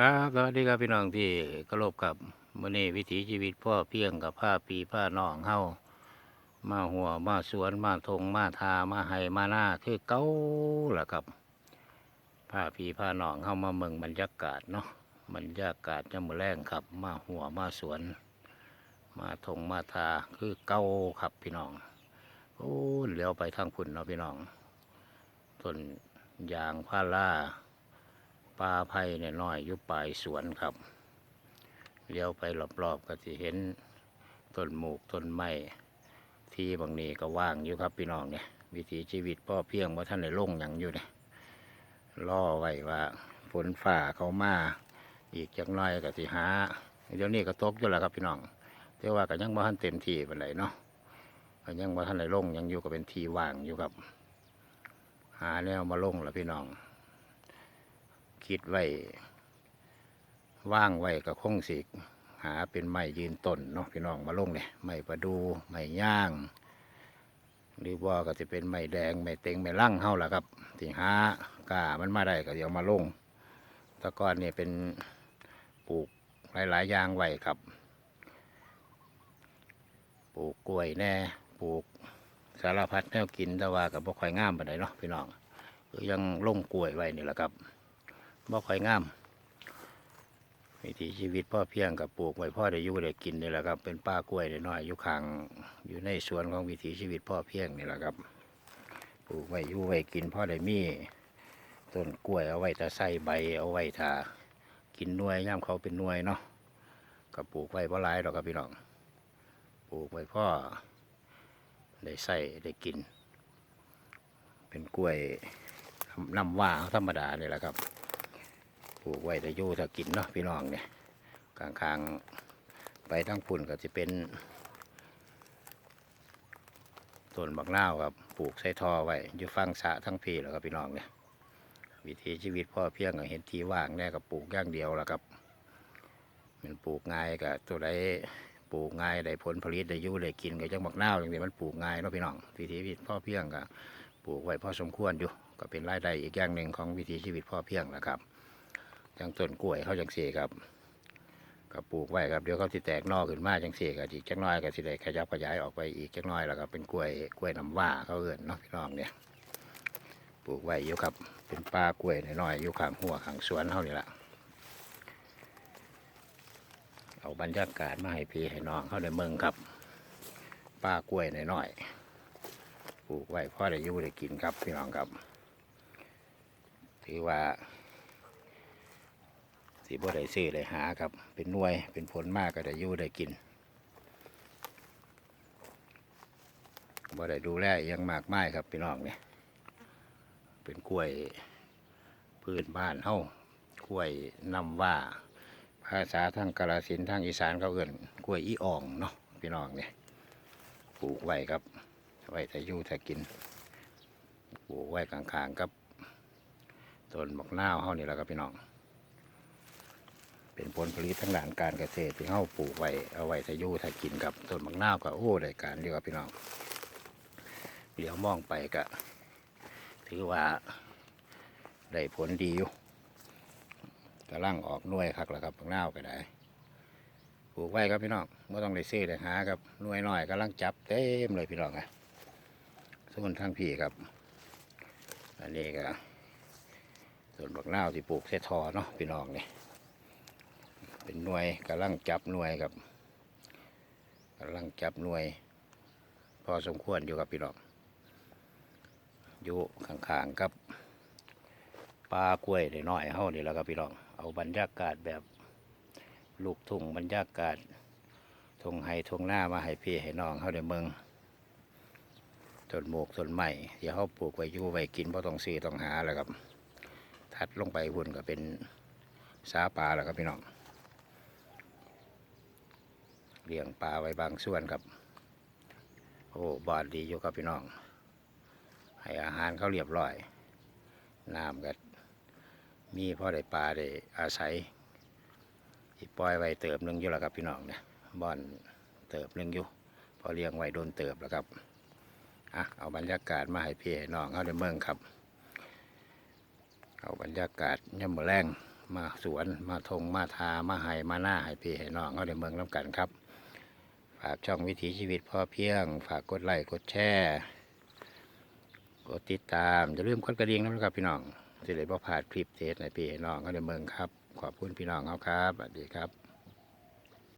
ครับสวัสดีครับพี่น้องที่กระลบกับมื่อนี้วิถีชีวิตพ่อเพียงกับผ้าปีผ้าน้องเฮามาหัวมาสวนมาทงมาทามาไห้มาหน้าคือเก้าล่ะครับผ้าปีผ้าน้องเฮามาเมืองบรรยากาศเนาะบรรยากาศจะมือแรงครับ มาหัวมาสวน มาทงมาทาคือเก้าครับพี่น้องโอ้เลี้ยวไปทางพุ่นเนาะพี่น้องต้นยางพารา ปลาไผ่เนี่ยน้อยอยู่ปลายสวนครับเลี้ยวไปรอบๆก็จะเห็นต้นหมูกต้นไม้ที่บางนี้ก็ว่างอยู่ครับพี่น้องเนี่ยวิถีชีวิตพ่อเพียงว่าท่านในลงอย่างอยู่เนี่ยล่อไว้ว่าฝนฝ่าเขามาอีกจักน้อยก็สิหาเดี๋ยวนี้ก็ตกอยู่แล้วครับพี่น้องแต่ว่าก็ยังบ่ทันเต็มที่ปานใดเนาะก็ยังบ่ทันในลงยังอยู่ก็เป็นที่ว่างอยู่ครับ หาแนวมาลงแล้วพี่น้อง คิดไว้ว่างไว้ก็คงสิหาเป็นไม้ยืนต้นเนาะพี่น้องมาลงเนี่ยไม้ประดูไม้ย่าง หรือว่าก็จะเป็นไม้แดงไม้เต็งไม้ลั่งเฮาล่ะครับที่หากามันมาได้ก็เดี๋ยวมาลงตะก้อนเนี่ยเป็นปลูกหลายๆอย่างไว้ครับ ปลูกกล้วยแน่ปลูกสารพัดแนวกินแต่ว่ากับบ่ค่อยงามปานเนาะพี่น้องคือยังลงกล้วยไว้นี่แหละครับ บ่ค่อยงามวิถีชีวิตพ่อเพียงกับปลูกไว้พ่อได้อยู่ได้กินนี่แหละครับ เป็นป้ากล้วยน้อยอยู่ข้างอยู่ในสวนของวิถีชีวิตพ่อเพียงนี่แหละครับ ปลูกไว้อยู่ไว้กินพ่อได้มีต้นกล้วยเอาไว้ต่ใส่ใบเอาไว้ถ้ากินน่วยย่ามเขาเป็นน่วยเนาะก็ปลูกไว้เพราะหลายดอกครับพี่น้องปลูกไว้พ่อได้ใส่ได้กิน เป็นกล้วยน้ำว่าธรรมดาเนี่แหละครับ ลูกไว้แต่ยู่ถ้ากินเนาะพี่น้องเนี่ยกลางคางๆไปทั้งพุ่นก็จะเป็นต้นบักนาวครับปลูกใส่ทอไว้อยู่ฟังสะทั้งพีแล้วครับพี่น้องเนี่ยวิถีชีวิตพ่อเพียงก็เห็นที่ว่างแน่กับปลูกย่างเดียวแล้วครับมันปลูกง่ายกับตัวใดปลูกง่ายได้ผลผลิตได้ยู่ได้กินก็จังบักนาวอย่างเดียวมันปลูกง่ายเนาะพี่น้องวิถีชีวิตพ่อเพียงก็ปลูกไว้พอสมควรอยู่ก็เป็นรายได้อีกอย่างหนึ่งของวิถีชีวิตพ่อเพียงนะครับ จังต้นกล้วยเขาจังเสครับก็ปลูกไว้ครับเดี๋ยวเขาสิแตกนอกขึ้นมาจังเสก็อีกจักหน้อยก็สิได้ขยับขยายออกไปอีกจักหน้อยแล้วก็เป็นกล้วยกล้วยน้ำว้าเขาเอื่นเนาะพี่น้องเนี่ยปลูกไว้อยู่ครับ เป็นป่ากล้วยน้อยๆอยู่ข้างหัวข้างสวนเขานี่แหละเอาบรรยากาศมาให้พี่ให้น้องเขาได้เมืองครับป่ากล้วยน้อยๆปลูกไว้พ่อได้อยู่ได้กินครับพี่น้องครับถือว่า สีบ่ได้ซื้อได้หาครับ เป็นน่วยเป็นผลมากก็ได้ยู่ได้กินบ่ได้ดูแลอิหยังมากมายครับพี่น้องเนี่ยเป็นกล้วยพื้นบ้านเฮ้ากล้วยนำว่า ภาษาทางกาลสินธุ์ทางอีสานเขาเอื่นกล้วยอีอ่องเนาะพี่น้องเนี่ยปลูกไว้ครับไว้แต่ยู่แต่กินปลูกไว้ข้างๆกับต้นมะนาวเฮ้านี่แหละครับพี่น้อง เป็นผลผลิตทั้งด้านการเกษตรที่เฮาปลูกไว้เอาไว้ถ้ายู่ถ้ากินกับต้นมะนาวก็โอ้ได้การเดียวครับพี่น้องเดี๋ยวมองไปก็ถือว่าได้ผลดีอยู่กำลังออกหน่วยคักแล้วครับมะนาวก็ได้ปลูกไว้ครับพี่น้องไม่ต้องได้ซื้อได้หาครับหน่วยน้อยกำลังจับเต็มเลยพี่น้องอะส่วนทางพี่ครับ อันนี้ก็ต้นบักนาวที่ปลูกเสทอเนาะพี่น้องเนี่ย เป็นหน่วยกำลังจับหน่วยครับกำลังจับหน่วย พอสมควรอยู่กับพี่น้องอยู่ข้างๆกับปลากล้วยน้อยเฮานี่แล้วครับพี่น้องเอาบรรยากาศแบบลูกทุ่งบรรยากาศทงไห้ทงหน้ามาให้พี่ให้น้องเฮาได้เมืองต้นโมกต้นใหม่เดี๋ยวเฮาปลูกไว้อยู่ไว้กินเพราะต้องซื้อต้องหาแล้วครับ ทัดลงไปหุ่นก็เป็นสาปลาแล้วครับพี่น้อง เลี้ยงปลาไว้บางส่วนครับ โอ้บอดดีอยู่ครับพี่น้อง ให้อาหารเขาเรียบร้อยน้ำก็มีพ่อได้ปลาได้อาศัยที่ปล่อยไว้เติบนึงอยู่แล้วครับพี่น้องเนี่ยบอนเติบนึงอยู่พอเลี้ยงไว้โดนเติบแล้วครับอะเอาบรรยากาศมาให้พี่ให้น้องเขาได้เมืองครับ เอาบรรยากาศย่ำมอแรงมาสวนมาทงมาทามาไห้มาหน้าให้พี่ให้น้องเขาได้เมืองน้ำกันครับ ฝากช่องวิถีชีวิตพอเพียง ฝากกดไลค์กดแชร์กดติดตามอย่าลืมกดกระดิ่งนะครับพี่น้องสิเลยบ่พลาดคลิปเทสในพี่น้องเขาได้เมืองครับ ขอบคุณพี่น้องเขาครับสวัสดีครับ